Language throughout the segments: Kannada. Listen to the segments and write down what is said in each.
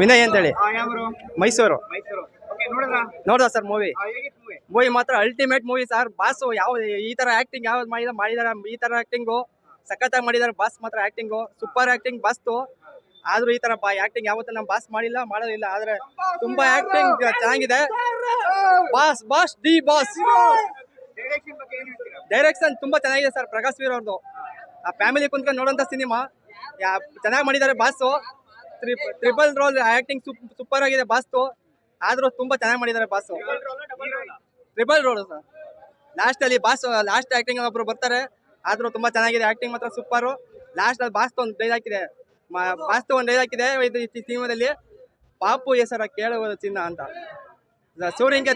ವಿನಯ್ ಅಂತೇಳಿ. ಮೈಸೂರು. ಮೈಸೂರು. ಓಕೆ ನೋಡಿದ್ರಾ? ನೋಡ್ದ ಸರ್ ಮೂವಿ ಮೂವಿ ಮಾತ್ರ ಅಲ್ಟಿಮೇಟ್ ಮೂವಿ ಸರ್. ಬಾಸು ಯಾವ ಈ ತರ ಆಕ್ಟಿಂಗ್ ಯಾವ್ದು ಮಾಡಿದ ಮಾಡಿದಾರೆ? ಈ ತರ ಆಕ್ಟಿಂಗು ಸಖತ್ತಾಗಿ ಮಾಡಿದಾರೆ ಬಾಸ್ ಮಾತ್ರ ಆಕ್ಟಿಂಗು ಸೂಪರ್ ಆಕ್ಟಿಂಗ್ ಬಾಸ್ತು. ಆದ್ರೂ ಈ ತರ ಬಾ ಆಕ್ಟಿಂಗ್ ಯಾವತ್ತೂ ನಮ್ಮ ಬಾಸ್ ಮಾಡಿಲ್ಲ ಮಾಡೋದಿಲ್ಲ. ಆದ್ರೆ ತುಂಬಾ ಆಕ್ಟಿಂಗ್ ಚೆನ್ನಾಗಿದೆ. Boss boss D boss. Direction ಬಗ್ಗೆ ಏನು ಡೈರೆಕ್ಷನ್ ತುಂಬಾ ಚೆನ್ನಾಗಿದೆ ಸರ್. ಪ್ರಕಾಶ್ ವೀರ್ ಅವ್ರದ್ದು ಆ ಫ್ಯಾಮಿಲಿ ಕುಂತ್ಕೊಂಡು ನೋಡೋಂಥ ಸಿನಿಮಾ ಯಾ ಚೆನ್ನಾಗಿ ಮಾಡಿದ್ದಾರೆ boss. Triple role acting super ಆಗಿದೆ ಬಾಸ್ತು. ಆದ್ರೂ ತುಂಬಾ ಚೆನ್ನಾಗಿ ಮಾಡಿದ್ದಾರೆ boss triple role sir. Last ಅಲ್ಲಿ ಬಾಸ್ ಲಾಸ್ಟ್ ಆಕ್ಟಿಂಗ್ ಒಬ್ರು ಬರ್ತಾರೆ. ಆದ್ರೂ ತುಂಬಾ ಚೆನ್ನಾಗಿದೆ ಆಕ್ಟಿಂಗ್ ಮಾತ್ರ ಸೂಪರ್ ಲಾಸ್ಟ್ ಅಲ್ಲಿ ಬಾಸ್ತು ಒಂದು ಡೈಲ್ ಹಾಕಿದೆ. ಬಾಸ್ತು ಒಂದು ಡೈಲ್ ಹಾಕಿದೆ ಇದು ಈ ಸಿನಿಮಾದಲ್ಲಿ. ಪಾಪು ಹೆಸರ ಕೇಳುವ ಚಿನ್ನ ಅಂತ. ಸೂರ್ಯಂಗೆ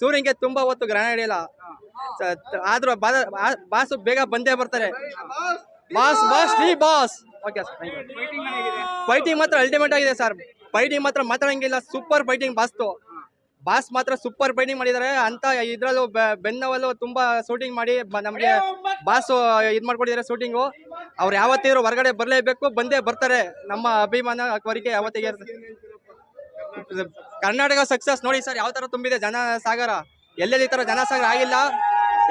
ಸೂರ್ಯಂಗೆ ತುಂಬಾ ಹೊತ್ತು ಗ್ರಹಣ ಹಿಡಿಯಲ್ಲ. ಆದ್ರೂ ಬಾಸು ಬೇಗ ಬಂದೇ ಬರ್ತಾರೆ. Boss boss D boss. Okay sir fighting ಮಾತ್ರ ಅಲ್ಟಿಮೇಟ್ ಆಗಿದೆ ಸರ್ ಫೈಟಿಂಗ್ ಮಾತ್ರ ಮಾತಾಡಂಗಿಲ್ಲ. ಸೂಪರ್ ಫೈಟಿಂಗ್ ಬಾಸ್ತು ಬಾಸ್ ಮಾತ್ರ ಸೂಪರ್ ಫೈಟಿಂಗ್ ಮಾಡಿದ್ದಾರೆ ಅಂತ ಇದ್ರಲ್ಲೂ ಬೆ- ಬೆನ್ನವಲ್ಲೂ ತುಂಬಾ ಶೂಟಿಂಗ್ ಮಾಡಿ ನಮಗೆ ಬಾಸು ಇದ್ ಮಾಡ್ಕೊಟ್ಟಿದ್ದಾರೆ ಶೂಟಿಂಗು ಅವ್ರು ಯಾವತ್ತಿದ್ರು ಹೊರಗಡೆ ಬರಲೇಬೇಕು ಬಂದೇ ಬರ್ತಾರೆ. ನಮ್ಮ ಅಭಿಮಾನ ಕೋರಿಕೆ ಯಾವತ್ತಿಗೆ ಇರುತ್ತೆ. ಕರ್ನಾಟಕ ಸಕ್ಸಸ್ ನೋಡಿ ಸರ್ ಯಾವ ತರ ತುಂಬಿದೆ ಜನ ಸಾಗರ ಎಲ್ಲೆಲ್ಲಿ ಈ ತರ ಜನ ಸಾಗರ ಆಗಿಲ್ಲ.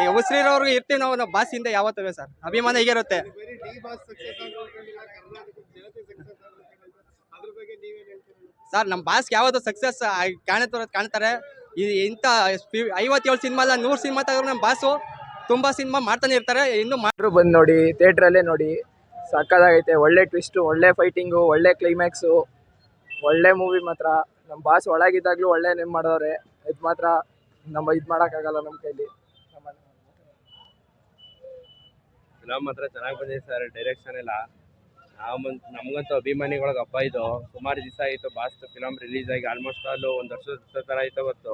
ಈಗ ಉಸಿರಿರೋರ್ಗು ಇರ್ತೀವಿ ನಾವು ನಾವು ಬಾಸ್ ಹಿಂದೆ ಯಾವತ್ತೂ ಸರ್ ಅಭಿಮಾನ ಹೀಗೆ ಸರ್ ನಮ್ಮ ಬಾಸ್ಗೆ ಯಾವತ್ತು ಸಕ್ಸಸ್ ಕಾಣುತ್ತ ಕಾಣ್ತಾರೆ. ಈ ಇಂಥ ಐವತ್ತೇಳು ಸಿನಿಮಾ ಅಲ್ಲ ನೂರು ಸಿನಿಮಾ ತಗೊಂಡ್ರು ನಮ್ಮ ಬಾಸು ತುಂಬಾ ಸಿನಿಮಾ ಮಾಡ್ತಾನೆ ಇರ್ತಾರೆ. ಇನ್ನು ಮಾಡ್ರು ಬಂದು ನೋಡಿ ಥಿಯೇಟ್ರಲ್ಲೇ ನೋಡಿ. ಸಕ್ಕದಾಗೈತೆ ಒಳ್ಳೆ ಟ್ವಿಸ್ಟು ಒಳ್ಳೆ ಫೈಟಿಂಗು ಒಳ್ಳೆ ಕ್ಲೈಮ್ಯಾಕ್ಸು ಒಳ್ಳೆ ಮೂವಿ ಮಾತ್ರ. ನಮ್ಮ ಬಾಸ್ ಒಳಗಿದ್ದಾಗಲೂ ಒಳ್ಳೆ ನೇಮ್ ಮಾಡೋರೆ ಇದು ಮಾತ್ರ ನಮ್ಮ ಇದು ಮಾಡೋಕ್ಕಾಗಲ್ಲ ನಮ್ಮ ಕೈಲಿ ನಮ್ಮ ಫಿಲಮ್ ಮಾತ್ರ ಚೆನ್ನಾಗಿ ಬಂದಿದೆ ಸರ್ ಡೈರೆಕ್ಷನ್ ಎಲ್ಲ. ನಾವು ನಮಗಂತೂ ಅಭಿಮಾನಿಗಳಿಗೆ ಹಬ್ಬ ಇದು. ಸುಮಾರು ದಿವಸ ಆಯಿತು ಬಾಸ್ಟ್ ಫಿಲಮ್ ರಿಲೀಸ್ ಆಗಿ ಆಲ್ಮೋಸ್ಟ್ ಆಲು ಒಂದು ವರ್ಷದ ಥರ ಆಯ್ತು ಅವತ್ತು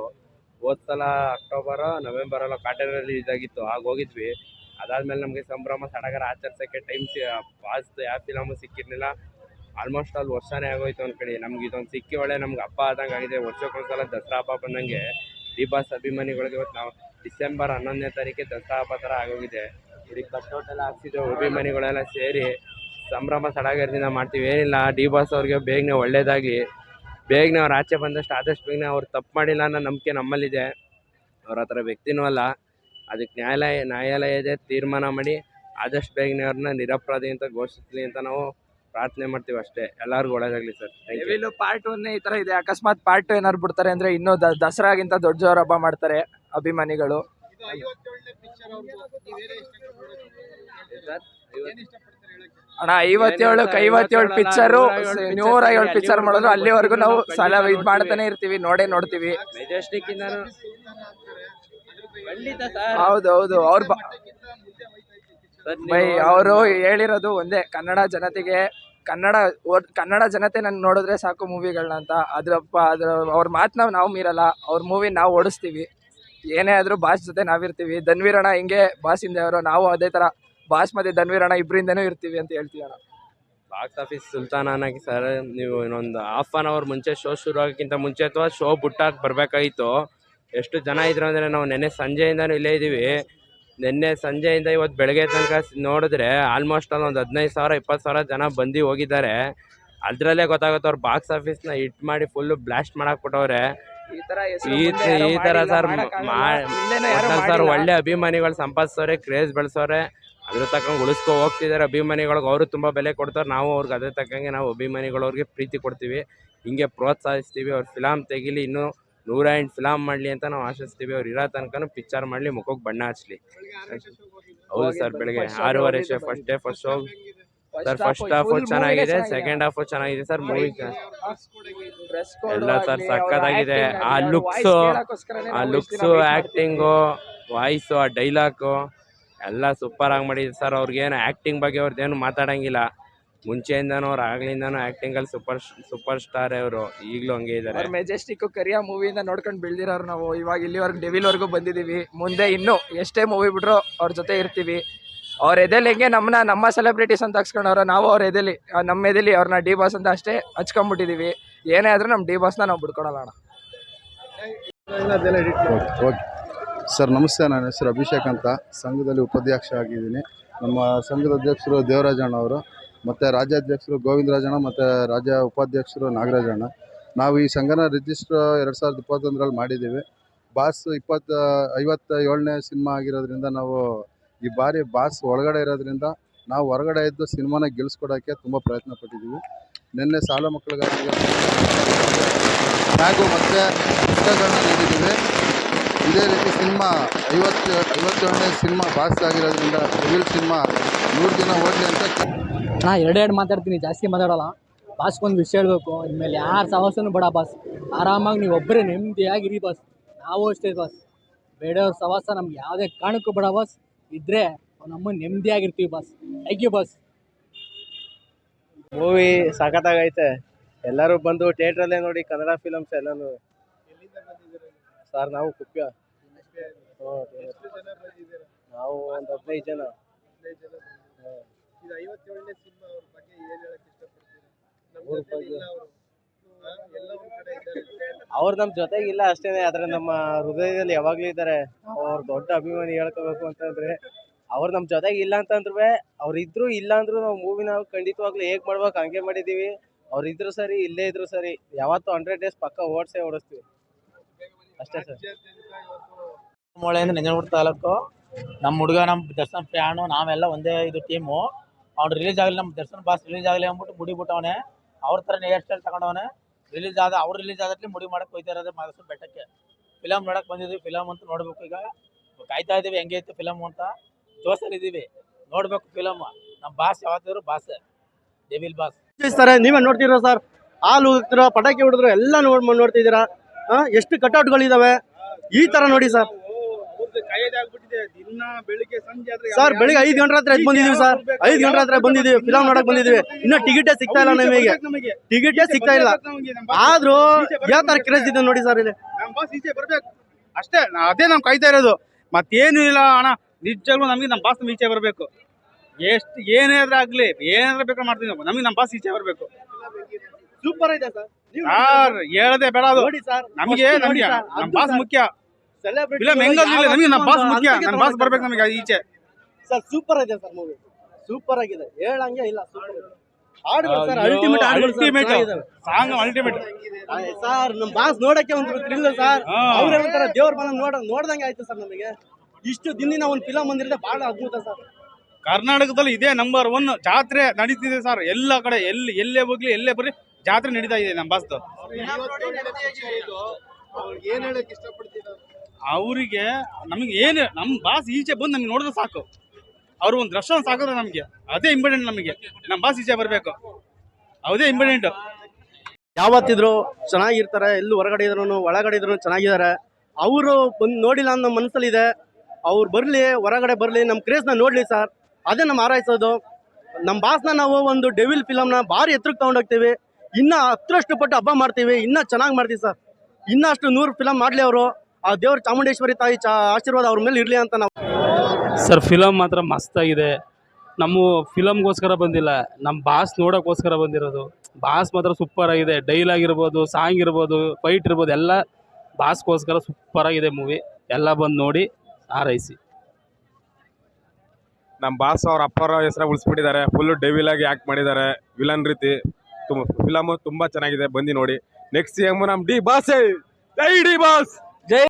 ಹೋದ ಸಲ ಅಕ್ಟೋಬರ್ ನವೆಂಬರಲ್ಲೋ ಕಾಟನ್ ರಿಲೀಸ್ ಆಗಿತ್ತು, ಆಗ ಹೋಗಿದ್ವಿ. ಅದಾದ್ಮೇಲೆ ನಮಗೆ ಸಂಭ್ರಮ, ಸಡಗರ ಆಚರಿಸೋಕ್ಕೆ ಟೈಮ್ ಸಿ ಬಾಸ್ಟ್ ಯಾವ ಫಿಲಮು ಸಿಕ್ಕಿರಲಿಲ್ಲ. ಆಲ್ಮೋಸ್ಟ್ ಅಲ್ಲಿ ವರ್ಷನೇ ಆಗೋಯ್ತು ಅನ್ಕೊಳ್ಳಿ. ನಮ್ಗೆ ಇದೊಂದು ಸಿಕ್ಕಿ ಒಳ್ಳೆ ನಮ್ಗೆ ಹಬ್ಬ ಆದಂಗೆ ಆಗಿದೆ. ವರ್ಷಕ್ಕೊಂದ್ಸಲ ದಸರಾ ಹಬ್ಬ ಬಂದಂಗೆ ಈ ಬಾಸ್ ಅಭಿಮಾನಿಗಳಿಗೆ ಇವತ್ತು ನಾವು ಡಿಸೆಂಬರ್ ಹನ್ನೊಂದನೇ ತಾರೀಕಿಗೆ ದಸರಾ ಹಬ್ಬ ಥರ ಆಗೋಗಿದೆ. ನೋಡಿ ಕಟ್ಔಟ್ ಎಲ್ಲ ಹಾಕ್ಸಿದ್ದೇವೆ ಅಭಿಮಾನಿಗಳೆಲ್ಲ ಸೇರಿ ಸಂಭ್ರಮ ಸಡಗರದಿಂದ ಮಾಡ್ತೀವಿ. ಏನಿಲ್ಲ ಡಿ ಬಾಸ್ ಅವ್ರಿಗೆ ಬೇಗನೆ ಒಳ್ಳೇದಾಗಿ ಬೇಗನೆ ಅವ್ರು ಆಚೆ ಬಂದಷ್ಟು ಆದಷ್ಟು ಬೇಗನೆ ಅವ್ರು ತಪ್ಪು ಮಾಡಿಲ್ಲ ಅನ್ನೋ ನಂಬಿಕೆ ನಮ್ಮಲ್ಲಿದೆ. ಅವ್ರ ಹತ್ರ ವ್ಯಕ್ತಿನೂ ಅಲ್ಲ. ಅದಕ್ಕೆ ನ್ಯಾಯಾಲಯ, ನ್ಯಾಯಾಲಯದೇ ತೀರ್ಮಾನ ಮಾಡಿ ಆದಷ್ಟು ಬೇಗನೆ ಅವ್ರನ್ನ ನಿರಪರಾಧಿ ಅಂತ ಘೋಷಿಸಲಿ ಅಂತ ನಾವು ಪ್ರಾರ್ಥನೆ ಮಾಡ್ತೀವಿ ಅಷ್ಟೇ. ಎಲ್ಲರಿಗೂ ಒಳ್ಳೇದಾಗಲಿ ಸರ್. ಇಲ್ಲೂ ಪಾರ್ಟ್ ಒನ್ ಈ ಥರ ಇದೆ. ಅಕಸ್ಮಾತ್ ಪಾರ್ಟ್ ಟು ಬಿಡ್ತಾರೆ ಅಂದರೆ ಇನ್ನೂ ದಸರಾಗಿಂತ ದೊಡ್ಡ ಜೋರ ಹಬ್ಬ ಮಾಡ್ತಾರೆ ಅಭಿಮಾನಿಗಳು. ಅಣ್ಣ ಐವತ್ತೇಳು ಐವತ್ತೇಳು ಪಿಕ್ಚರು ನೂರ ಏಳು ಪಿಕ್ಚರ್ ಮಾಡಿದ್ರು. ಅಲ್ಲಿವರೆಗೂ ನಾವು ಸಲ ಇದು ಮಾಡ್ತಾನೆ ಇರ್ತೀವಿ ನೋಡೇ ನೋಡ್ತೀವಿ. ಹೌದೌದು ಸರ್. ಹೌದು ಹೌದು. ಅವ್ರ ಬ ಬೈ ಅವರು ಹೇಳಿರೋದು ಒಂದೇ ಕನ್ನಡ ಜನತೆಗೆ ಕನ್ನಡ ಓದ್- ಕನ್ನಡ ಜನತೆ ನನ್ ನೋಡಿದ್ರೆ ಸಾಕು ಮೂವಿಗಳನ್ನ ಅಂತ. ಅದ್ರಪ್ಪ ಅದ್ರ ಅವ್ರ ಮಾತನ್ನ ನಾವು ಮೀರಲ್ಲ ಅವ್ರ ಮೂವಿ ನಾವು ಓಡಿಸ್ತೀವಿ. ಏನೇ ಆದ್ರೂ ಬಾಸ್ ಜೊತೆ ನಾವಿರ್ತೀವಿ. ಧನ್ವೀರಣ್ಣ ಹಿಂಗೆ ಬಾಸ್ ಹಿಂದೆ ಅವರು, ನಾವು ಅದೇ ತರ ಬಾಸ್ ಮತ್ತೆ ಧನ್ವೀರಣ್ಣ ಇಬ್ಬರಿಂದನೂ ಇರ್ತೀವಿ ಅಂತ ಹೇಳ್ತೀವಿ ಬಾಕ್ಸ್ ಆಫೀಸ್ ಸುಲ್ತಾನ್ ಅನ್ನಕ್ಕೆ ಸರ್, ನೀವು ಇನ್ನೊಂದು ಹಾಫ್ ಆನ್ ಅವರ್ ಮುಂಚೆ ಶೋ ಶುರು ಆಗೋಕ್ಕಿಂತ ಮುಂಚೆ ಅಥವಾ ಶೋ ಬುಟ್ಟಾಕ್ ಬರಬೇಕಾಗಿತ್ತು. ಎಷ್ಟು ಜನ ಇದ್ರು ಅಂದರೆ ನಾವು ನೆನ್ನೆ ಸಂಜೆಯಿಂದನೂ ಇಲ್ಲೇ ಇದ್ದೀವಿ. ನಿನ್ನೆ ಸಂಜೆಯಿಂದ ಇವತ್ತು ಬೆಳಗ್ಗೆ ತನಕ ನೋಡಿದ್ರೆ ಆಲ್ಮೋಸ್ಟ್ ಅಲ್ಲಿ ಒಂದು ಹದಿನೈದು ಸಾವಿರ, ಇಪ್ಪತ್ತು ಸಾವಿರ ಜನ ಬಂದು ಹೋಗಿದ್ದಾರೆ. ಅದರಲ್ಲೇ ಗೊತ್ತಾಗುತ್ತೆ ಅವ್ರು ಬಾಕ್ಸ್ ಆಫೀಸ್ನ ಹಿಟ್ ಮಾಡಿ ಫುಲ್ಲು ಬ್ಲಾಸ್ಟ್ ಮಾಡಾಕ್ಬಿಟ್ಟವ್ರೆ ಈ ತರ ಈ ಮಾಡಿಲ್ಲ, ಸರ್ ಸರ್ ಒಳ್ಳೆ ಅಭಿಮಾನಿಗಳು ಸಂಪಾದಿಸೋರೆ ಕ್ರೇಜ್ ಬೆಳೆಸೋರೆ ಅದ್ರ ತಕ್ಕಂಗೆ ಉಳಿಸ್ಕೊ ಹೋಗ್ತಿದ್ದಾರೆ ಅಭಿಮಾನಿಗಳಿಗೆ. ಅವರು ತುಂಬ ಬೆಲೆ ಕೊಡ್ತಾರೆ. ನಾವು ಅವ್ರಿಗೆ ಅದ್ರ ತಕ್ಕಂಗೆ ನಾವು ಅಭಿಮಾನಿಗಳವ್ರಿಗೆ ಪ್ರೀತಿ ಕೊಡ್ತೀವಿ. ಹಿಂಗೆ ಪ್ರೋತ್ಸಾಹಿಸ್ತೀವಿ. ಅವ್ರ ಫಿಲಾಮ್ ತೆಗಿಲಿ ಇನ್ನೂ ನೂರ ಎಂಟು ಫಿಲಾಮ್ ಮಾಡಲಿ ಅಂತ ನಾವು ಆಶಿಸ್ತೀವಿ. ಅವ್ರು ಇರೋ ತನಕನೂ ಪಿಕ್ಚರ್ ಮಾಡಲಿ ಮುಖಕ್ಕೆ ಬಣ್ಣ ಹಚ್ಲಿ. ಹೌದು ಸರ್ ಬೆಳಗ್ಗೆ ಆರೂವರೆ first day first show sir first half ಚೆನ್ನಾಗಿದೆ ಸೆಕೆಂಡ್ ಹಾಫ್ ಚೆನ್ನಾಗಿದೆ. ಸರ್ ಮೂವಿ ಎಲ್ಲ ಸರ್ ಸಕ್ಕತ್ತಾಗಿದೆ. ಆ ಲುಕ್ಸ್ ಆ ಲುಕ್ಸ್ ಆಕ್ಟಿಂಗ್ ವಾಯ್ಸ್ ಆ ಡೈಲಾಗು ಎಲ್ಲ ಸೂಪರ್ ಆಗಿ ಮಾಡಿದ್ರು ಸರ್. ಅವ್ರಿಗೇನು ಆಕ್ಟಿಂಗ್ ಬಗ್ಗೆ ಅವ್ರದ್ದೇನು ಮಾತಾಡಂಗಿಲ್ಲ. ಮುಂಚೆಯಿಂದನೂ ಅವ್ರು ಆಗ್ಲಿಂದನೂ ಆಕ್ಟಿಂಗಲ್ಲಿ ಸೂಪರ್ ಸೂಪರ್ ಸ್ಟಾರ್ ಅವರು. ಈಗಲೂ ಹಂಗೆ ಇದ್ದಾರೆ ಮೆಜೆಸ್ಟಿಕ್ ಕರಿಯಾ ಮೂವಿಯಿಂದ ನೋಡ್ಕೊಂಡು ಬೆಳೆದಿರೋರು ನಾವು. ಇವಾಗ ಇಲ್ಲಿವರೆಗೂ ಡೆವಿಲ್ವರೆಗೂ ಬಂದಿದ್ದೀವಿ. ಮುಂದೆ ಇನ್ನೂ ಎಷ್ಟೇ ಮೂವಿ ಬಿಟ್ರು ಅವ್ರ ಜೊತೆ ಇರ್ತೀವಿ. ಅವ್ರ ಎದೆಲಿ ಹೆಂಗೆ ನಮ್ಮನ್ನ ನಮ್ಮ ಸೆಲೆಬ್ರಿಟೀಸ್ ಅಂತ ಹಾಕ್ಸ್ಕೊಂಡವ್ರ, ನಾವು ಅವ್ರ ಎದೆಲಿ ನಮ್ಮ ಎದೆಲಿ ಅವ್ರನ್ನ ಡಿ ಬಾಸ್ ಅಂತ ಅಷ್ಟೇ ಹಚ್ಕೊಂಡ್ಬಿಟ್ಟಿದೀವಿ ಏನೇ ಆದರೂ ನಮ್ಮ ಡಿ ಬಾಸ್ನ ನಾವು ಬಿಡ್ಕೊಳಲ್ಲ ಸರ್, ನಮಸ್ತೆ, ನನ್ನ ಹೆಸರು ಅಭಿಷೇಕ್ ಅಂತ. ಸಂಘದಲ್ಲಿ ಉಪಾಧ್ಯಕ್ಷ ಆಗಿದ್ದೀನಿ. ನಮ್ಮ ಸಂಘದ ಅಧ್ಯಕ್ಷರು ದೇವರಾಜಣ್ಣ ಅವರು, ಮತ್ತು ರಾಜ್ಯಾಧ್ಯಕ್ಷರು ಗೋವಿಂದರಾಜಣ್ಣ ಮತ್ತು ರಾಜ್ಯ ಉಪಾಧ್ಯಕ್ಷರು ನಾಗರಾಜಣ್ಣ ನಾವು ಈ ಸಂಘನ ರಿಜಿಸ್ಟ್ರ್ ಎರಡು ಸಾವಿರದ ಇಪ್ಪತ್ತೊಂದರಲ್ಲಿ ಮಾಡಿದ್ದೀವಿ. ಬಾಸ್ ಇಪ್ಪತ್ತು ಐವತ್ತ ಏಳನೇ ಸಿನಿಮಾ ಆಗಿರೋದ್ರಿಂದ ನಾವು ಈ ಬಾರಿ ಬಾಸ್ ಒಳಗಡೆ ಇರೋದ್ರಿಂದ ನಾವು ಹೊರಗಡೆ ಇದ್ದು ಸಿನಿಮಾನ ಗೆಲ್ಸ್ಕೊಡೋಕ್ಕೆ ತುಂಬ ಪ್ರಯತ್ನ ಪಟ್ಟಿದ್ದೀವಿ. ನಿನ್ನೆ ಸಾಲ ಮಕ್ಕಳಿಗಾಗಿ ಹಾಗೂ ಮತ್ತು ಪುಸ್ತಕಗಳನ್ನ ನೀಡಿದ್ದೀವಿ. ಇದೇ ರೀತಿ ಸಿನಿಮಾ ಐವತ್ತು, ಐವತ್ತೇಳನೇ ಸಿನಿಮಾ ಬಾಸ್ ಆಗಿರೋದ್ರಿಂದ ಸಿವಿಲ್ ಸಿನಿಮಾ ನೂರು ದಿನ ಓಡಲಿ ಅಂತ ನಾ ಎರಡೆರಡು ಮಾತಾಡ್ತೀನಿ, ಜಾಸ್ತಿ ಮಾತಾಡೋಲ್ಲ. ಬಾಸ್ಗೊಂದು ವಿಷಯ ಹೇಳಬೇಕು, ಇನ್ಮೇಲೆ ಯಾರು ಸಹವಾಸನೂ ಬೇಡ ಬಾಸ್. ಆರಾಮಾಗಿ ನೀವು ಒಬ್ಬರೇ ನೆಮ್ಮದಿಯಾಗಿರಿ ಬಾಸ್. ನಾವು ಅಷ್ಟೇ ಬಾಸ್. ಬೇಡವ್ರ ಸಹವಾಸ ನಮ್ಗೆ ಯಾವುದೇ ಕಾರಣಕ್ಕೂ ಬೇಡ ಬಾಸ್. ಇದ್ದರೆ ನಮ್ಮ ನೆಮ್ಮದಿಯಾಗಿರ್ತೀವಿ boss thank you boss movie ಸಖತ್ತಾಗೈತೆ. ಎಲ್ಲರೂ ಬಂದು ಥಿಯೇಟ್ರಲ್ಲೇ ನೋಡಿ ಕನ್ನಡ ಫಿಲಮ್ಸ್ ಎಲ್ಲಾನು. ಸರ್ ನಾವು ಕುಪ್ಯ. ನಾವು ಒಂದು ಹದಿನೈದು ಜನ. ಹದಿನೈದು ಜನ ಬಂದಿದ್ದೀರಾ. ಇದು ಐವತ್ತೇಳನೇ ಸಿನಿಮಾ ಅವ್ರ ಬಗ್ಗೆ ಏನ್ ಹೇಳಕ್ ಇಷ್ಟಪಡ್ತೀರಾ ನಮ್ಮ ಅವ್ರ ನಮ್ಮ ಜೊತೆಗಿಲ್ಲ ಅಷ್ಟೇನೆ, ಆದ್ರೆ ನಮ್ಮ ಹೃದಯದಲ್ಲಿ ಯಾವಾಗ್ಲೂ ಇದ್ದಾರೆ. ಅವ್ರ ದೊಡ್ಡ ಅಭಿಮಾನಿ ಹೇಳ್ಕೋಬೇಕು ಅಂತಂದ್ರೆ, ಅವ್ರು ನಮ್ಮ ಜೊತೆಗೆ ಇಲ್ಲ ಅಂತಂದ್ರು ಅವ್ರು ಇದ್ರು ಇಲ್ಲ ಅಂದ್ರು ನಾವು ಮೂವಿ ನಾವು ಖಂಡಿತವಾಗ್ಲೂ ಹೇಗ್ ಮಾಡ್ಬೇಕು ಹಂಗೆ ಮಾಡಿದೀವಿ. ಅವ್ರು ಇದ್ರು ಸರಿ, ಇಲ್ಲೇ ಇದ್ರು ಸರಿ, ಯಾವತ್ತು ಹಂಡ್ರೆಡ್ ಡೇಸ್ ಪಕ್ಕ ಓಡಿಸೇ ಓಡಿಸ್ತೀವಿ. ಅಷ್ಟೇ ಸರ್. ಅಂದ್ರೆ ನಂಜನಗೂಡು ತಾಲೂಕು. ನಮ್ಮ ಹುಡುಗ ನಮ್ಮ ದರ್ಶನ್ ಫ್ಯಾನ್, ನಾವೆಲ್ಲ ಒಂದೇ ಇದು ಟೀಮು. ಅವ್ನು ರಿಲೀಸ್ ಆಗಲಿ ನಮ್ಮ ದರ್ಶನ್ ಬಾಸ್ ರಿಲೀಸ್ ಆಗಲಿ ಅಂದ್ಬಿಟ್ಟು ಮುಡಿ ಬಿಟ್ಟವನೆ ಅವ್ರ ಥರ ಹೇರ್ ಸ್ಟೈಲ್ ತಗೊಂಡವನೆ. ರಿಲೀಸ್ ಆದ, ಅವ್ರು ರಿಲೀಸ್ ಆದ್ರೆ ಮುಡಿ ಮಾಡಕ್ಕೆ ಹೋಯ್ತಾ ಇರೋದು ಮನಸ್ಸು ಬೆಟ್ಟಕ್ಕೆ. ಫಿಲಮ್ ನೋಡಕ್ಕೆ ಬಂದಿದ್ವಿ ಫಿಲಮ್ ಅಂತ ನೋಡ್ಬೇಕು ಈಗ. ಕಾಯ್ತಾ ಇದೀವಿ, ಹೆಂಗೆ ಐತೆ ಫಿಲಮ್ ಅಂತ. ಜೋಸಲ್ಲಿ ಇದ್ದೀವಿ ನೋಡ್ಬೇಕು ಫಿಲಮ್ ನಮ್ಮ ಬಾಸ್ ಯಾವತ್ತಿದ್ರು ಬಾಸ್ ಡೆವಿಲ್ ಬಾಸ್ ಸರ್, ನೀವೇ ನೋಡ್ತಿರೋ ಸರ್? ಹಾಲು ಹೋಗ್ತಿರೋ ಪಟಾಕಿ ಹೊಡೆದ್ರು, ಎಲ್ಲ ನೋಡ್ ನೋಡ್ತಿದ್ದೀರಾ? ಎಷ್ಟು ಕಟೌಟ್ಗಳಿದಾವೆ ಈ ತರ ನೋಡಿ ಸರ್ ಅವ್ರದ್ದು ಕಾಯ್ದಾಗ್ಬಿಟ್ಟಿದೆ ದಿನ ಬೆಳಿಗ್ಗೆ ಸಂಜೆ ಆದ್ರೆ ಸರ್ ಬೆಳಿಗ್ಗೆ ಐದು ಗಂಟೆ ಹತ್ರ ಎದ್ದು ಬಂದಿದೀವಿ ಸರ್ ಐದು ಗಂಟೆ ಹತ್ರ ಬಂದಿದೀವಿ. ಫಿಲಮ್ ನೋಡಕ್ ಬಂದಿದೀವಿ. ಇನ್ನ ಟಿಕೆಟೇ ಸಿಗ್ತಾ ಇಲ್ಲ ನಮಗೆ ನಮಗೆ. ಟಿಕೆಟೇ ಸಿಗ್ತಾ ಇಲ್ಲ. ಆದ್ರೂ ಯಾವ ತರ ಕ್ರೇಜ್ ಇದೆ ನೋಡಿ ಸರ್ ಇಲ್ಲಿ. ಅಷ್ಟೇ ಅದೇ ನಾವು ಕಾಯ್ತಾ ಇರೋದು. ಮತ್ತೇನು ಇಲ್ಲ ಅಣ್ಣ. ನಿಜವಾಗ್ಲೂ ನಮಗೆ ನಮ್ಮ ಬಾಸ್ ಈಚೆ ಬರಬೇಕು. ಎಷ್ಟು ಏನೇ ಆದ್ರೂ ಆಗ್ಲಿ ಏನಾದ್ರೂ ಬೇಕಾದ್ರೆ ಮಾಡ್ತೀವಿ ನಾವು. ನಮಗೆ ನಮ್ಮ ಬಾಸ್ ಈಚೆ ಬರಬೇಕು. ಸೂಪರ್ ಐತೆ ಸರ್ ಹೇಳದೆ ಬೇಡ ಅದು. ನೋಡಿ ಸರ್ ನಮಗೆ ನಮಗೆ. ನಮ್ಮ ಬಾಸ್ ಮುಖ್ಯ. ಫಿಲಮ್ ಹೆಂಗಾದ್ರೂ ನಮಗೆ ನಮ್ಮ ಬಾಸ್ ಮುಖ್ಯ. ನಮ್ಮ ಬಾಸ್ ಬರ್ಬೇಕು ನಮಗೆ ಈಚೆ. ಸರ್ ಸೂಪರ್ ಇದೆ ಸರ್ ಮೂವಿ ಸೂಪರ್ ಆಗಿದೆ. ಹೇಳಂಗೆ ಇಲ್ಲ ಸೂಪರ್ ಹಾಡುಗಳು ಸರ್ ಅಲ್ಟಿಮೇಟ್ ಹಾಡುಗಳು ಅಲ್ಟಿಮೇಟ್. ಸಾಂಗ್ ಅಲ್ಟಿಮೇಟ್ ಸರ್ ನಮ್ ಬಾಸ್ ನೋಡಕ್ಕೆ ಒಂದು ಥ್ರಿಲ್ ಸರ್. ಅವ್ರೇ ಒಂಥರ ದೇವ್ರ ಬಂದ ನೋಡ ನೋಡ್ದಂಗೆ ಆಯ್ತು ಸರ್ ನಮಗೆ. ಇಷ್ಟು ದಿನ ಒಂದು ಫಿಲಮ್ ಬಂದಿರೋದೇ ಬಹಳ ಅದ್ಭುತ ಸರ್. ಕರ್ನಾಟಕದಲ್ಲಿ ಇದೇ ನಂಬರ್ ಒನ್ ಜಾತ್ರೆ ನಡೀತಿದೆ ಸರ್. ಎಲ್ಲ ಕಡೆ ಎಲ್ಲಿ ಎಲ್ಲೇ ಹೋಗ್ಲಿ ಎಲ್ಲೇ ಬರ್ಲಿ ಜಾತ್ರೆ ನಡೀತಾ ಇದೆ ನಮ್ಮ ಬಾಸ್ದು ಏನ್ ಹೇಳಕ್ ಇಷ್ಟಪಡ್ತೀರಾ? ಅವರಿಗೆ ನಮಗೆ ಏನು ನಮ್ಮ ಬಾಸ್ ಈಚೆ ಬಂದು ನಮ್ಗೆ ನೋಡಿದ್ರೆ ಸಾಕು. ಅವ್ರ ಒಂದು ದರ್ಶನ ಸಾಕಿದ್ರೆ ನಮಗೆ. ಅದೇ ಇಂಪಾರ್ಟೆಂಟ್ ನಮಗೆ. ನಮ್ಮ ಬಾಸ್ ಈಚೆ ಬರಬೇಕು. ಅದೇ ಇಂಪಾರ್ಟೆಂಟ್ ಯಾವತ್ತಿದ್ರು ಚೆನ್ನಾಗಿರ್ತಾರೆ, ಎಲ್ಲೂ ಹೊರಗಡೆ ಇದ್ರು ಒಳಗಡೆ ಇದ್ರು ಚೆನ್ನಾಗಿದ್ದಾರೆ. ಅವರು ಬಂದು ನೋಡಿಲ್ಲ ಅನ್ನೋ ಮನಸ್ಸಲ್ಲಿದೆ. ಅವ್ರು ಬರಲಿ, ಹೊರಗಡೆ ಬರಲಿ ನಮ್ಮ ಕ್ರೇಜ್ನ ನೋಡಲಿ ಸರ್ ಅದೇ ನಮ್ಮ ಹಾರೈಸೋದು. ನಮ್ಮ ಬಾಸ್ನ ನಾವು ಒಂದು ಡೆವಿಲ್ ಫಿಲಮ್ನ ಭಾರಿ ಎತ್ತರಕ್ಕೆ ತೊಗೊಂಡೋಗ್ತೀವಿ. ಇನ್ನೂ ಹತ್ತರಷ್ಟು ಪಟ್ಟು ಹಬ್ಬ ಮಾಡ್ತೀವಿ, ಇನ್ನೂ ಚೆನ್ನಾಗಿ ಮಾಡ್ತೀವಿ ಸರ್ ಇನ್ನಷ್ಟು ನೂರು ಫಿಲಮ್ ಮಾಡಲಿ ಅವರು. ಆ ದೇವ್ರ ಚಾಮುಂಡೇಶ್ವರಿ ತಾಯಿ ಚಾ ಆಶೀರ್ವಾದ ಅವ್ರ ಮೇಲೆ ಇರಲಿ ಅಂತ ನಾವು ಸರ್ ಫಿಲಮ್ ಮಾತ್ರ ಮಸ್ತಾಗಿದೆ ನಮ್ಮ ಫಿಲಮ್ಗೋಸ್ಕರ ಬಂದಿಲ್ಲ ನಮ್ಮ ಬಾಸ್ ನೋಡೋಕ್ಕೋಸ್ಕರ ಬಂದಿರೋದು. ಬಾಸ್ ಮಾತ್ರ ಸೂಪರ್ ಆಗಿದೆ. ಡೈಲಾಗ್ ಇರ್ಬೋದು ಸಾಂಗ್ ಇರ್ಬೋದು ಫೈಟ್ ಇರ್ಬೋದು ಎಲ್ಲ ಬಾಸ್ಗೋಸ್ಕರ ಸೂಪರ್ ಆಗಿದೆ ಮೂವಿ ಎಲ್ಲ ಬಂದು ನೋಡಿ ಹಾರೈಸಿ. ನಮ್ಮ ಬಾಸ್ ಅವ್ರ ಅಪ್ಪರ ಹೆಸರು ಉಳಿಸ್ಬಿಟ್ಟಿದ್ದಾರೆ. ಫುಲ್ ಡೆವಿಲ್ ಆಗಿ ಆಕ್ಟ್ ಮಾಡಿದ್ದಾರೆ. ವಿಲನ್ ರೀತಿ. ತುಂಬ ಫಿಲಮ್ ತುಂಬಾ ಚೆನ್ನಾಗಿದೆ. ಬಂದು ನೋಡಿ. ನೆಕ್ಸ್ಟ್ ಸಿ ಎಂ ನಮ್ಮ ಡಿ ಬಾಸ್ ಡೈ ಡಿ ಬಾಸ್